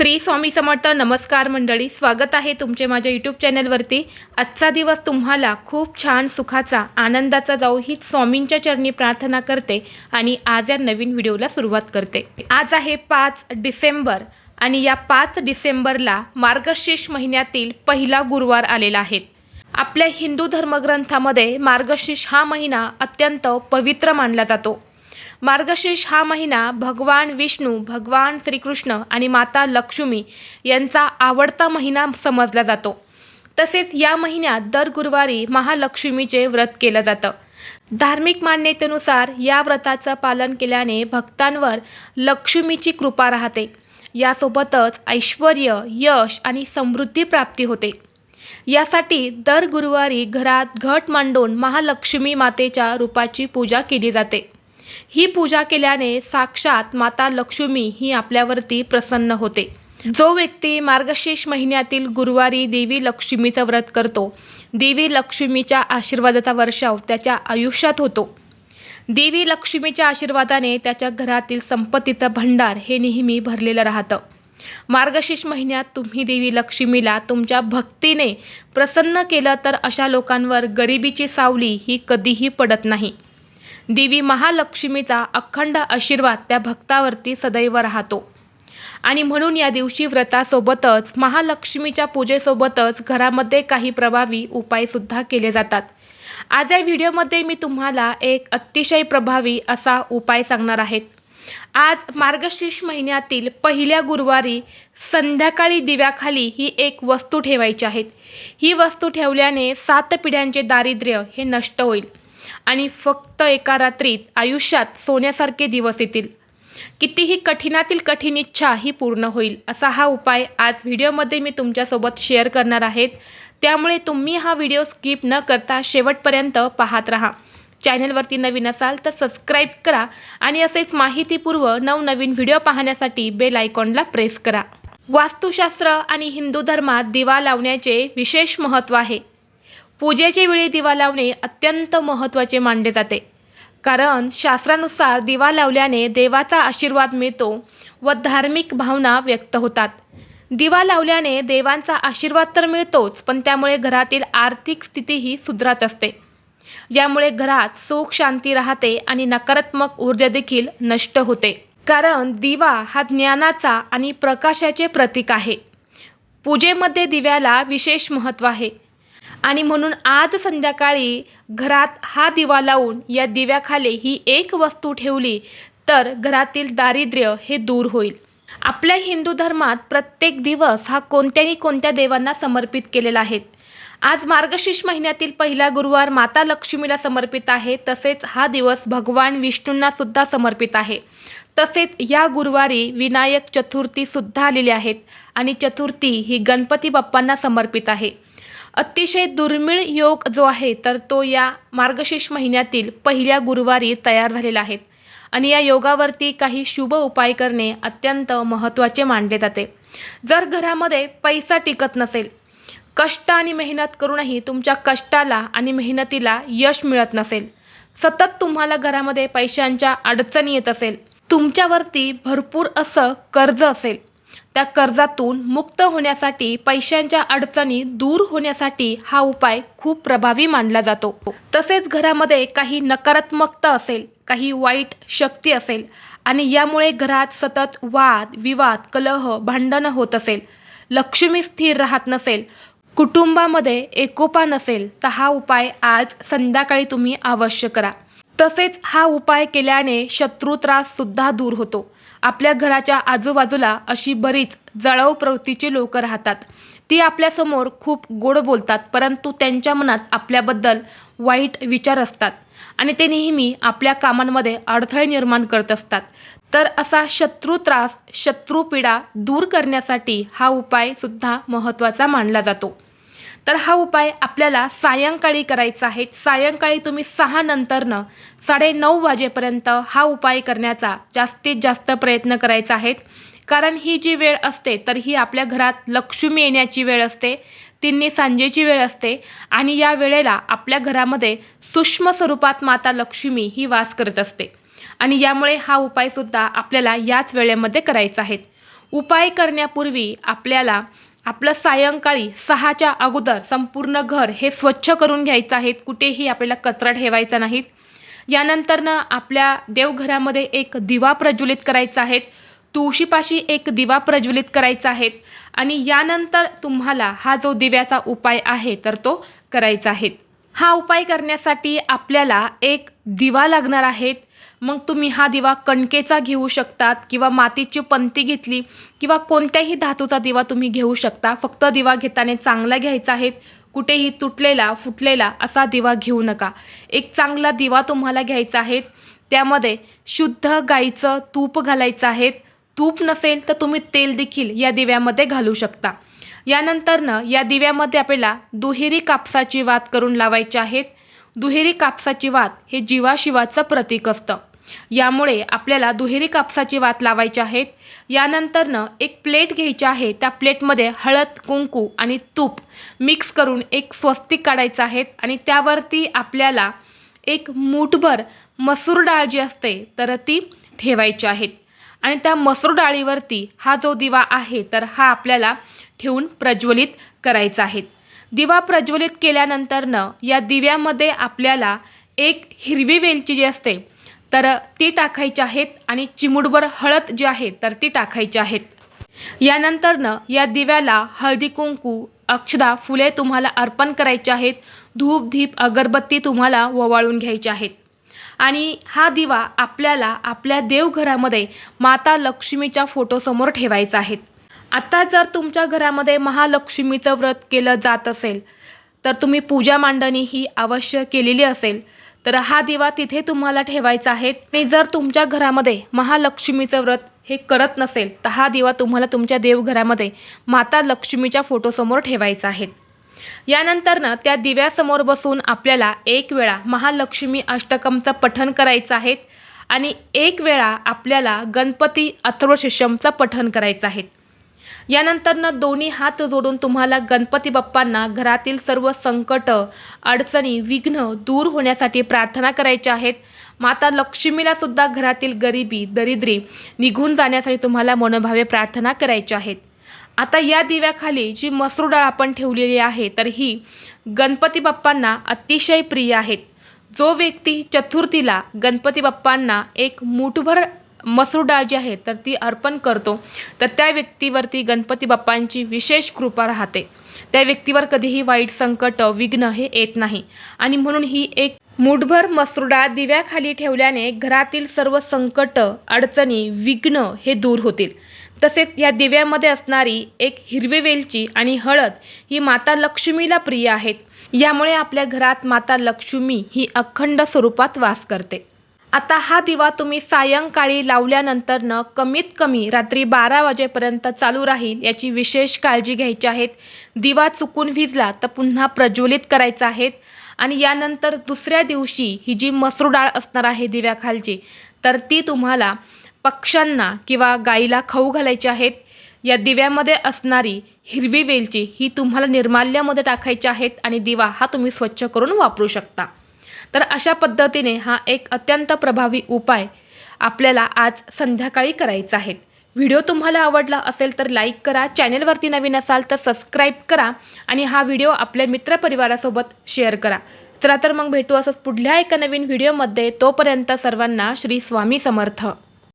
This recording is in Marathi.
श्री स्वामी समर्थ नमस्कार मंडळी स्वागत आहे तुमचे माझ्या यूट्यूब चॅनलवरती. आजचा दिवस तुम्हाला खूप छान सुखाचा आनंदाचा जाऊ ही स्वामींच्या चरणी प्रार्थना करते आणि आज या नवीन व्हिडिओला सुरुवात करते. आज आहे पाच डिसेंबर आणि या पाच डिसेंबरला मार्गशीर्ष महिन्यातील पहिला गुरुवार आलेला आहे. आपल्या हिंदू धर्मग्रंथामध्ये मार्गशीर्ष हा महिना अत्यंत पवित्र मानला जातो. मार्गशीर्ष हा महिना भगवान विष्णू भगवान श्रीकृष्ण आणि माता लक्ष्मी यांचा आवडता महिना समजला जातो. तसेच या महिन्यात दर गुरुवारी महालक्ष्मीचे व्रत केलं जातं. धार्मिक मान्यतेनुसार या व्रताचं पालन केल्याने भक्तांवर लक्ष्मीची कृपा राहते. यासोबतच ऐश्वर यश आणि समृद्धी प्राप्ती होते. यासाठी दर गुरुवारी घरात घट मांडून महालक्ष्मी मातेच्या रूपाची पूजा केली जाते. ही पूजा केल्याने साक्षात माता लक्ष्मी ही आपल्यावरती प्रसन्न होते. जो व्यक्ती मार्गशीर्ष महिन्यातील गुरुवारी देवी लक्ष्मीचं व्रत करतो देवी लक्ष्मीच्या आशीर्वादाचा वर्षाव त्याच्या आयुष्यात होतो. देवी लक्ष्मीच्या आशीर्वादाने त्याच्या घरातील संपत्तीचं भंडार हे नेहमी भरलेलं राहतं. मार्गशीर्ष महिन्यात तुम्ही देवी लक्ष्मीला तुमच्या भक्तीने प्रसन्न केलं तर अशा लोकांवर गरिबीची सावली ही कधीही पडत नाही. देवी महालक्ष्मीचा अखंड आशीर्वाद त्या भक्तावरती सदैव राहतो. आणि म्हणून या दिवशी व्रतासोबतच महालक्ष्मीच्या पूजेसोबतच घरामध्ये काही प्रभावी उपायसुद्धा केले जातात. आज या व्हिडिओमध्ये मी तुम्हाला एक अतिशय प्रभावी असा उपाय सांगणार आहेत आज मार्गशीर्ष महिन्यातील पहिल्या गुरुवारी संध्याकाळी दिव्याखाली ही एक वस्तू ठेवायची आहेत ही वस्तू ठेवल्याने सात पिढ्यांचे दारिद्र्य हे नष्ट होईल. आणि फक्त एका रात्रीत आयुष्यात सोन्यासारखे दिवस येतील. कितीही कठीणातील कठीण इच्छा ही पूर्ण होईल असा हा उपाय आज व्हिडिओमध्ये मी तुमच्यासोबत शेअर करणार आहेत. त्यामुळे तुम्ही हा व्हिडिओ स्किप न करता शेवटपर्यंत पाहत राहा. चॅनलवरती नवीन असाल तर सबस्क्राईब करा आणि असेच माहितीपूर्व नवनवीन व्हिडिओ पाहण्यासाठी बेल आयकॉनला प्रेस करा. वास्तुशास्त्र आणि हिंदू धर्मात दिवा लावण्याचे विशेष महत्त्व आहे. पूजेच्या वेळी दिवा लावणे अत्यंत महत्त्वाचे मानले जाते. कारण शास्त्रानुसार दिवा लावल्याने देवाचा आशीर्वाद मिळतो व धार्मिक भावना व्यक्त होतात. दिवा लावल्याने देवांचा आशीर्वाद तर मिळतोच पण त्यामुळे घरातील आर्थिक स्थितीही सुधारत असते. यामुळे घरात सुख शांती राहते आणि नकारात्मक ऊर्जा देखील नष्ट होते. कारण दिवा हा ज्ञानाचा आणि प्रकाशाचे प्रतीक आहे. पूजेमध्ये दिव्याला विशेष महत्त्व आहे. आणि म्हणून आज संध्याकाळी घरात हा दिवा लावून या दिव्याखाली ही एक वस्तू ठेवली तर घरातील दारिद्र्य हे दूर होईल. आपल्या हिंदू धर्मात प्रत्येक दिवस हा कोणत्याही कोणत्या देवांना समर्पित केलेला आहे. आज मार्गशीर्ष महिन्यातील पहिला गुरुवार माता लक्ष्मीला समर्पित आहे तसेच हा दिवस भगवान विष्णूंना सुद्धा समर्पित आहे. तसेच या गुरुवारी विनायक चतुर्थीसुद्धा आलेली आहेत आणि चतुर्थी ही गणपती बाप्पांना समर्पित आहे. अतिशय दुर्मिळ योग जो आहे तर तो या मार्गशीर्ष महिन्यातील पहिल्या गुरुवारी तयार झालेला आहे. आणि या योगावरती काही शुभ उपाय करणे अत्यंत महत्त्वाचे मानले जाते. जर घरामध्ये पैसा टिकत नसेल कष्ट आणि मेहनत करूनही तुमच्या कष्टाला आणि मेहनतीला यश मिळत नसेल सतत तुम्हाला घरामध्ये पैशांच्या अडचणी येत असेल तुमच्यावरती भरपूर असं कर्ज असेल त्या कर्जातून मुक्त होण्यासाठी पैशांच्या अडचणी दूर होण्यासाठी हा उपाय खूप प्रभावी मानला जातो. तसेच घरामध्ये काही नकारात्मकता असेल काही वाईट शक्ती असेल आणि यामुळे घरात सतत वाद विवाद कलह भांडणं होत असेल लक्ष्मी स्थिर राहत नसेल कुटुंबामध्ये एकोपा नसेल तर हा उपाय आज संध्याकाळी तुम्ही अवश्य करा. तसेच हा उपाय केल्याने शत्रू त्राससुद्धा दूर होतो. आपल्या घराच्या आजूबाजूला अशी बरीच जळाऊ प्रवृत्तीची लोक राहतात. ती आपल्यासमोर खूप गोड बोलतात परंतु त्यांच्या मनात आपल्याबद्दल वाईट विचार असतात आणि ते नेहमी आपल्या कामांमध्ये अडथळे निर्माण करत असतात. तर असा शत्रू त्रास शत्रू पीडा दूर करण्यासाठी हा उपायसुद्धा महत्त्वाचा मानला जातो. तर हा उपाय आपल्याला सायंकाळी करायचा आहे. सायंकाळी तुम्ही सहा नंतरनं साडेनऊ वाजेपर्यंत हा उपाय करण्याचा जास्तीत जास्त प्रयत्न करायचा आहे. कारण ही जी वेळ असते तर ही आपल्या घरात लक्ष्मी येण्याची वेळ असते तिन्ही सांजेची वेळ असते आणि या वेळेला आपल्या घरामध्ये सूक्ष्म स्वरूपात माता लक्ष्मी ही वास करत असते. आणि यामुळे हा उपायसुद्धा आपल्याला याच वेळेमध्ये करायचा आहे. उपाय करण्यापूर्वी आपल्याला आपलं सायंकाळी सहाच्या अगोदर संपूर्ण घर हे स्वच्छ करून घ्यायचं आहे. कुठेही आपल्याला कचरा ठेवायचा नाहीत यानंतरनं आपल्या देवघरामध्ये एक दिवा प्रज्वलित करायचा आहेत तुळशीपाशी एक दिवा प्रज्वलित करायचा आहेत आणि यानंतर तुम्हाला हा जो दिव्याचा उपाय आहे तर तो करायचा आहे. हा उपाय करण्यासाठी आपल्याला एक दिवा लागणार आहेत. मग तुम्ही हा दिवा कणकेचा घेऊ शकतात किंवा मातीची पंती घेतली किंवा कोणत्याही धातूचा दिवा तुम्ही घेऊ शकता. फक्त दिवा घेताना चांगला घ्यायचा आहे. कुठेही तुटलेला फुटलेला असा दिवा घेऊ नका. एक चांगला दिवा तुम्हाला घ्यायचा आहे. त्यामध्ये शुद्ध गाईचं तूप घालायचं आहे. तूप नसेल तर तुम्ही तेल देखील या दिव्यामध्ये घालू शकता. यानंतरनं या दिव्यामध्ये आपल्याला दुहेरी कापसाची वात करून लावायची आहेत. दुहेरी कापसाची वात हे जीवाशिवाचं प्रतीक असतं. यामुळे आपल्याला दुहेरी कापसाची वात लावायची आहेत. यानंतरनं एक प्लेट घ्यायची आहे. त्या प्लेटमध्ये हळद कुंकू आणि तूप मिक्स करून एक स्वस्तिक काढायचं आहे आणि त्यावरती आपल्याला एक मूठभर मसूर डाळ जी असते तर ती ठेवायची आहेत. आणि त्या मसूर डाळीवरती हा जो दिवा आहे तर हा आपल्याला ठेवून प्रज्वलित करायचा आहे दिवा प्रज्वलित केल्यानंतरनं या दिव्यामध्ये आपल्याला एक हिरवी वेलची जी असते तर ती टाकायची आहेत आणि चिमुडभर हळद जी आहे तर ती टाकायची आहेत. यानंतरनं या दिव्याला हळदी कुंकू अक्षदा फुले तुम्हाला अर्पण करायचे आहेत धूप धीप अगरबत्ती तुम्हाला ओवाळून घ्यायची आहेत. आणि हा दिवा आपल्याला आपल्या देवघरामध्ये माता लक्ष्मीच्या फोटोसमोर ठेवायचा आहे. आता जर तुमच्या घरामध्ये महालक्ष्मीचं व्रत केलं जात असेल तर तुम्ही पूजा मांडणी ही अवश्य केलेली असेल. तर हा दिवा तिथे तुम्हाला ठेवायचा आहे. आणि जर तुमच्या घरामध्ये महालक्ष्मीचं व्रत हे करत नसेल तर हा दिवा तुम्हाला तुमच्या देवघरामध्ये माता लक्ष्मीच्या फोटोसमोर ठेवायचा आहे. यानंतरनं त्या दिव्यासमोर बसून आपल्याला एक वेळा महालक्ष्मी अष्टकमचं पठण करायचं आहे. आणि एक वेळा आपल्याला गणपती अथर्वशिष्यमचं पठण करायचं आहे. यानंतरनं दोन्ही हात जोडून तुम्हाला गणपती बाप्पांना घरातील सर्व संकट अडचणी विघ्न दूर होण्यासाठी प्रार्थना करायच्या आहेत. माता लक्ष्मीला सुद्धा घरातील गरिबी दरिद्री निघून जाण्यासाठी तुम्हाला मनोभावे प्रार्थना करायच्या आहेत. आता या दिव्याखाली जी मसूर डाळ आपण ठेवलेली आहे तर ही गणपती बाप्पांना अतिशय प्रिय आहेत. जो व्यक्ती चतुर्थीला गणपती बाप्पांना एक मुठभर मसूर डाळ जी आहे तर ती अर्पण करतो. तर त्या व्यक्तीवरती गणपती बाप्पांची विशेष कृपा राहते. त्या व्यक्तीवर कधीही वाईट संकट विघ्न हे येत नाही. आणि म्हणून ही एक मुठभर मसूर डाळ दिव्याखाली ठेवल्याने घरातील सर्व संकट अडचणी विघ्न हे दूर होतील. तसेच या दिव्यामध्ये असणारी एक हिरवी वेलची आणि हळद ही माता लक्ष्मीला प्रिय आहेत. यामुळे आपल्या घरात माता लक्ष्मी ही अखंड स्वरूपात वास करते. आता हा दिवा तुम्ही सायंकाळी लावल्यानंतरनं कमीत कमी रात्री बारा वाजेपर्यंत चालू राहील याची विशेष काळजी घ्यायची आहेत. दिवा चुकून विजला तर पुन्हा प्रज्वलित करायचा आहेत आणि यानंतर दुसऱ्या दिवशी ही जी मसूर डाळ असणार आहे दिव्याखालची तर ती तुम्हाला पक्ष्यांना किंवा गाईला खाऊ घालायची आहेत. या दिव्यामध्ये असणारी हिरवी वेलची ही तुम्हाला निर्माल्यामध्ये टाकायची आहेत आणि दिवा हा तुम्ही स्वच्छ करून वापरू शकता. तर अशा पद्धतीने हा एक अत्यंत प्रभावी उपाय आपल्याला आज संध्याकाळी करायचा आहे. व्हिडिओ तुम्हाला आवडला असेल तर लाईक करा चॅनेलवरती नवीन असाल तर सबस्क्राईब करा आणि हा व्हिडिओ आपल्या मित्रपरिवारासोबत शेअर करा. चला तर मग भेटू असंच पुढल्या एका नवीन व्हिडिओमध्ये. तोपर्यंत सर्वांना श्री स्वामी समर्थ.